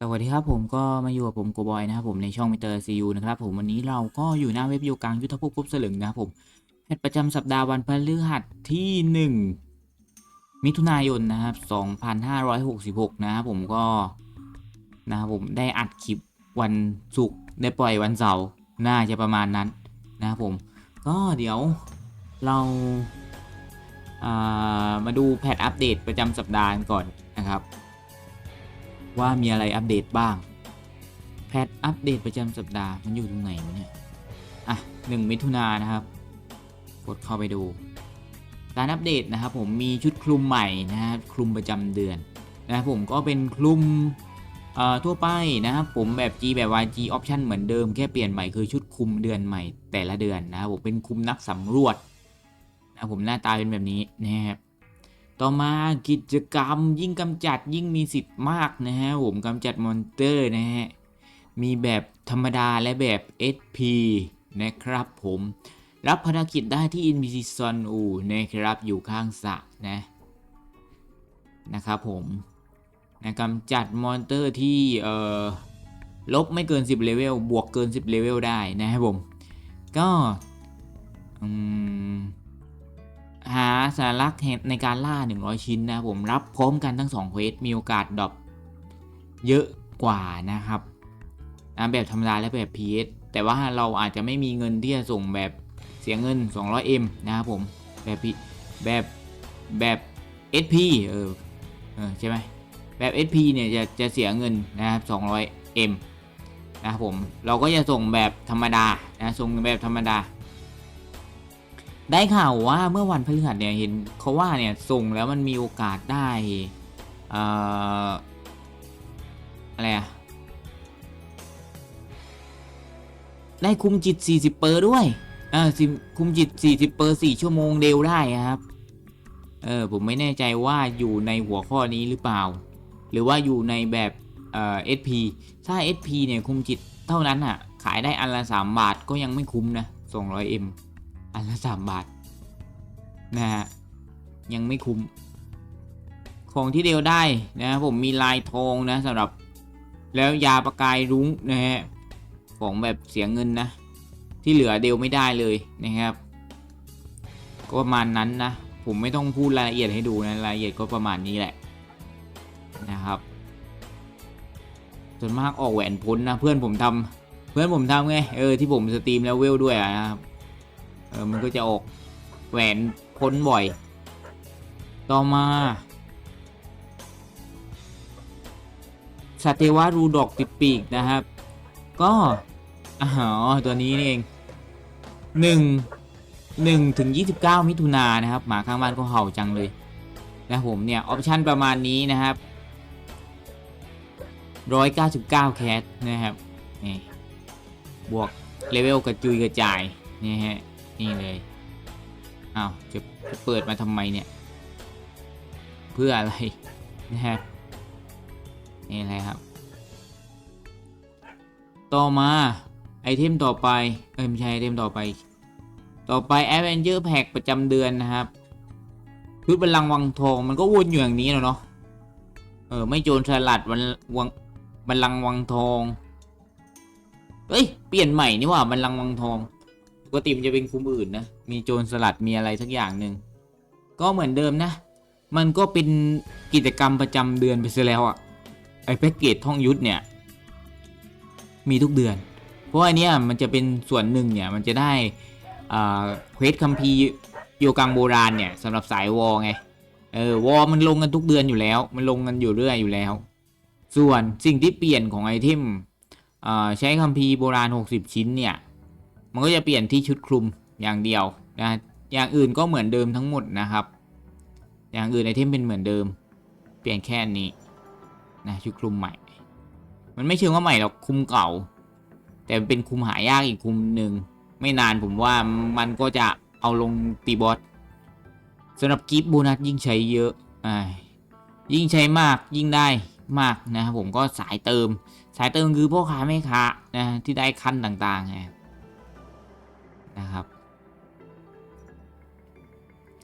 สวัสดีครับผมก็มาอยู่กับผมโกบอยนะครับผมในช่องมิเตอร์ซียูนะครับผมวันนี้เราก็อยู่หน้าเว็บยูกลางยุทธภพภพสลึงนะครับผมแพทย์ประจำสัปดาห์วันพฤหัสที่ 1 มิถุนายนนะครับ2566 นะครับผมก็นะครับผมได้อัดคลิปวันศุกร์ได้ปล่อยวันเสาร์น่าจะประมาณนั้นนะครับผมก็เดี๋ยวเราอ่ามาดูแพทอัปเดตประจำสัปดาห์ก่อนนะครับ ว่ามีอะไรอัปเดตบ้าง แพทอัปเดตประจำสัปดาห์มันอยู่ตรงไหนวะเนี่ย อะหนึ่งมิถุนายนนะครับ กดเข้าไปดู การอัปเดตนะครับผมมีชุดคลุมใหม่นะฮะคลุมประจำเดือนนะครับผมก็เป็นคลุมทั่วไปนะครับผมแบบ G แบบ YG option เหมือนเดิมแค่เปลี่ยนใหม่คือชุดคลุมเดือนใหม่แต่ละเดือนนะครับผมเป็นคลุมนักสำรวจนะครับผมหน้าตาเป็นแบบนี้นะครับ ต่อมากิจกรรมยิ่งกำจัดยิ่งมีสิทธิ์มากนะฮะผมกำจัดมอนเตอร์นะฮะ มีแบบธรรมดาและแบบ SP นะครับผมรับภารกิจได้ที่ NPC Zone อูนะครับอยู่ข้างสระนะนะครับผมนะกำจัดมอนเตอร์ที่เอ่อลบไม่เกิน 10เลเวลบวกเกิน 10เลเวลได้นะครับผม ก็อืม หาสารักในการล่า 100 ชิ้นนะผมรับพร้อมกันทั้ง2เควสมีโอกาสดรอปเยอะกว่านะครับนะแบบธรรมดาและแบบ PS แต่ว่าเราอาจจะไม่มีเงินที่จะส่งแบบเสียเงิน 200M นะครับผมแบบแบบแบบ SP เออเออใช่ไหมแบบ SP เนี่ยจะจะเสียเงินนะครับ 200M นะครับผมเราก็จะส่งแบบธรรมดานะส่งแบบธรรมดา ได้ข่าวว่าเมื่อวันพฤหัสเนี่ยเห็นเขาว่าเนี่ยส่งแล้วมันมีโอกาสได้เอ่ออะไรอะได้คุมจิต 40 เปอร์ด้วยเออสิคุมจิต 40 เปอร์ 4 ชั่วโมงเร็วได้ครับ เออ ผมไม่แน่ใจว่าอยู่ในหัวข้อนี้หรือเปล่า หรือว่าอยู่ในแบบเอ่อ SP ถ้า SP เนี่ยคุมจิตเท่านั้นอะ ขายได้อันละ 3 บาทก็ยังไม่คุ้มนะ 200M อันละ3บาทนะฮะยังไม่คุ้ม ของที่เดียวได้นะผมมีลายทองนะสำหรับแล้วยาประกายรุ้งนะฮะของแบบเสียเงินนะ ที่เหลือเดียวไม่ได้เลยนะครับ ก็ประมาณนั้นนะ ผมไม่ต้องพูดรายละเอียดให้ดูนะรายละเอียดก็ประมาณนี้แหละนะครับส่วนมากออกแหวนพ้นนะเพื่อนผมทำเพื่อนผมทำไงเออที่ผมสตรีมแล้วเวลด้วยอะนะครับ เออมันก็จะออกแหวนพ้นบ่อย ต่อมาสเตวารูดอกติดปีกนะครับ ก็อ๋อตัวนี้นี่เองหนึ่งหนึ่งถึงยี่สิบเก้ามิถุนายนนะครับ หมาข้างบ้านก็เห่าจังเลยนะผมเนี่ย ออปชันประมาณนี้นะครับร้อยเก้าสิบเก้าแคสนะครับนี่บวก เลเวลกระจุยกระจายนี่ฮะ นี่เลยอ้าวจะจะเปิดมาทำไมเนี่ย เพื่ออะไรนะฮะนี่อะไรครับ ต่อมาไอเทมต่อไป เอ้ยไม่ใช่ไอเทมต่อไป ต่อไป a v e n g e r Pack ประจำเดือนนะครับพืชบัลลังก์วังทองมันก็วนอยู่อย่างนี้แล้วเนาะเออไม่โจรสลัดวันวังบัลลังก์วังทองเฮ้ยเปลี่ยนใหม่นี่ว่าบัลลังก์วังทอง ปกติมันจะเป็นคุมอื่นนะ มีโจรสลัดมีอะไรสักอย่างหนึ่ง ก็เหมือนเดิมนะ มันก็เป็นกิจกรรมประจำเดือนไปซะแล้วอะไอแพ็กเกจท่องยุทธเนี่ย มีทุกเดือน เพราะอันเนี้ยมันจะเป็นส่วนหนึ่งเนี่ยมันจะได้เควสคัมภีร์โยกังโบราณเนี่ยสำหรับสายวอไง เออวอมันลงกันทุกเดือนอยู่แล้ว มันลงกันอยู่เรื่อยอยู่แล้ว ส่วนสิ่งที่เปลี่ยนของไอเทมใช้คัมภีร์โบราณ 60 ชิ้นเนี่ย มันก็จะเปลี่ยนที่ชุดคลุมอย่างเดียวนะอย่างอื่นก็เหมือนเดิมทั้งหมดนะครับ อย่างอื่นไอเทมเป็นเหมือนเดิม เปลี่ยนแค่นี้นะชุดคลุมใหม่ มันไม่เชิงว่าใหม่หรอกคุมเก่า แต่เป็นคุมหายากอีกคุมหนึ่งไม่นานผมว่ามันก็จะเอาลงตีบอสสำหรับกิฟต์โบนัสยิ่งใช้เยอะอ่ายิ่งใช้มากยิ่งได้มากนะครับผมก็สายเติม สายเติมคือพ่อค้าแม่ค้านะที่ได้ขั้นต่างๆไง นะครับ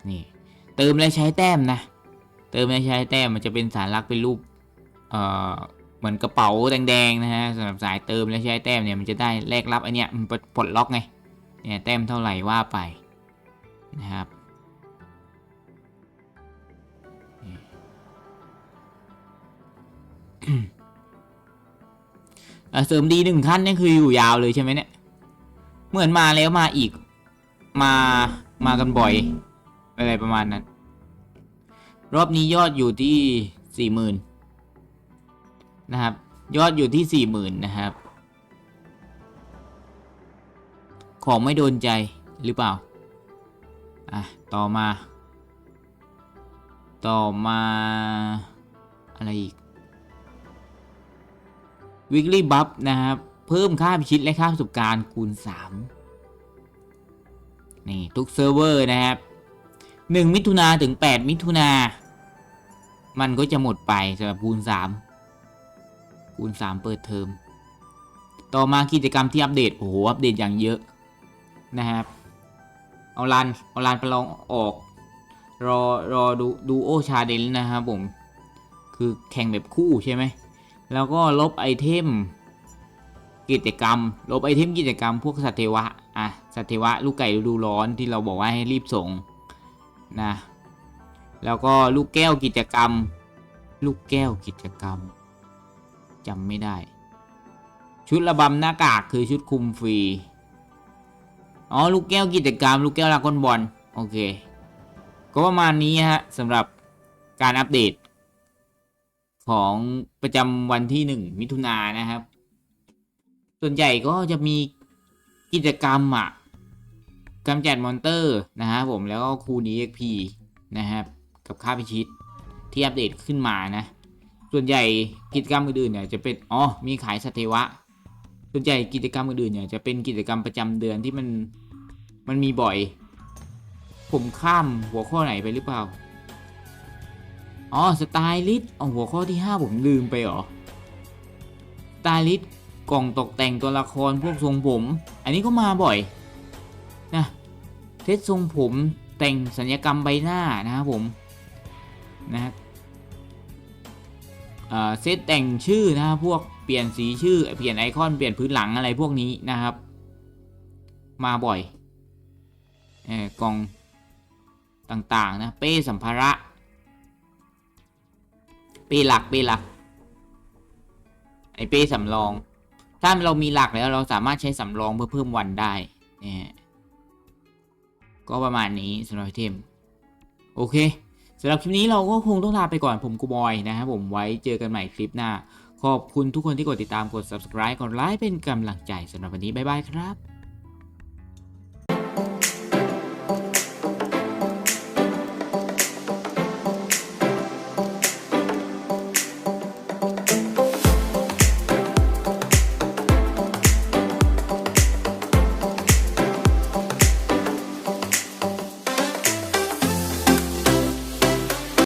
นี่เติมและใช้แต้มนะ เติมและใช้แต้มมันจะเป็นสารลักษณ์เป็นรูปเอ่อเหมือนกระเป๋าแดงๆนะฮะสำหรับสายเติมและใช้แต้มเนี่ยมันจะได้แลกรับไอเนี้ยมันปลดล็อกไงเนี่ยแต้มเท่าไหร่ว่าไปนะครับเอ่อเสริมดีหนึ่งขั้นนี่คืออยู่ยาวเลยใช่ไหมเนี่ย เหมือนมาแล้วมาอีก มามากันบ่อย อะไรประมาณนั้น รอบนี้ยอดอยู่ที่สี่หมื่นนะครับ ยอดอยู่ที่สี่หมื่นนะครับ ของไม่โดนใจหรือเปล่า อะ ต่อมา ต่อมา อะไรอีก weekly buff นะครับ พิ่มค่าพิชิตและค่าประสบการณ์คูณ 3 นี่ ทุกเซิร์ฟเวอร์นะครับ 1 มิถุนาถึง 8 มิถุนา มันก็จะหมดไปสำหรับคูณ 3 คูณ 3 เปิดเทอม ต่อมากิจกรรมที่อัปเดต โอ้โห อัปเดตอย่างเยอะนะครับเอาลันเอาลันไปลองออก รอรอดูดูโอชาเดนนะครับผม คือแข่งแบบคู่ใช่ไหม แล้วก็ลบไอเทม กิจกรรม ลบไอเทมกิจกรรมพวกสัตว์เทวะอะสัตว์เทวะลูกไก่ฤดูร้อนที่เราบอกว่าให้รีบส่งนะแล้วก็ลูกแก้วกิจกรรม ลูกแก้วกิจกรรมจำไม่ได้ ชุดระบำหน้ากากคือชุดคุมฟรีอ๋อลูกแก้วกิจกรรม ลูกแก้วลากอนบอลโอเค ก็ประมาณนี้ฮะสำหรับการอัปเดต ของประจำวันที่หนึ่งมิถุนายนนะครับ ส่วนใหญ่ก็จะมีกิจกรรมอะกำจัดมอนเตอร์นะครับผมแล้วก็คูณ EXP นะครับกับค่าพิชิตที่อัปเดตขึ้นมานะ ส่วนใหญ่กิจกรรมอื่นๆเนี่ยจะเป็นอ๋อมีขายสเตวะ ส่วนใหญ่กิจกรรมอื่นๆเนี่ยจะเป็นกิจกรรมประจำเดือนที่มันมันมีบ่อย ผมข้ามหัวข้อไหนไปหรือเปล่าอ๋อสไตลิสต์เอาหัวข้อที่ 5 ผมลืมไปหรอสไตลิสต์ กล่องตกแต่งตัวละครพวกทรงผม อันนี้ก็มาบ่อยนะเซตทรงผมแต่งสัญญกรรมใบหน้านะครับผมนะเซตแต่งชื่อนะครับพวกเปลี่ยนสีชื่อเปลี่ยนไอคอนเปลี่ยนพื้นหลังอะไรพวกนี้นะครับ มาบ่อยเออกล่องต่างๆนะเป้สัมภาระ เป้หลักเป้หลักไอเป้สำรอง ถ้าเรามีหลักแล้วเราสามารถใช้สำรองเพื่อเพิ่มวันได้เนี่ยก็ประมาณนี้สำหรับไอเทม โอเคสำหรับคลิปนี้เราก็คงต้องลาไปก่อนผมกูบอยนะครับผมไว้เจอกันใหม่คลิปหน้า ขอบคุณทุกคนที่กดติดตามกด subscribe กดไลค์เป็นกำลังใจสำหรับวันนี้บ๊ายบายครับ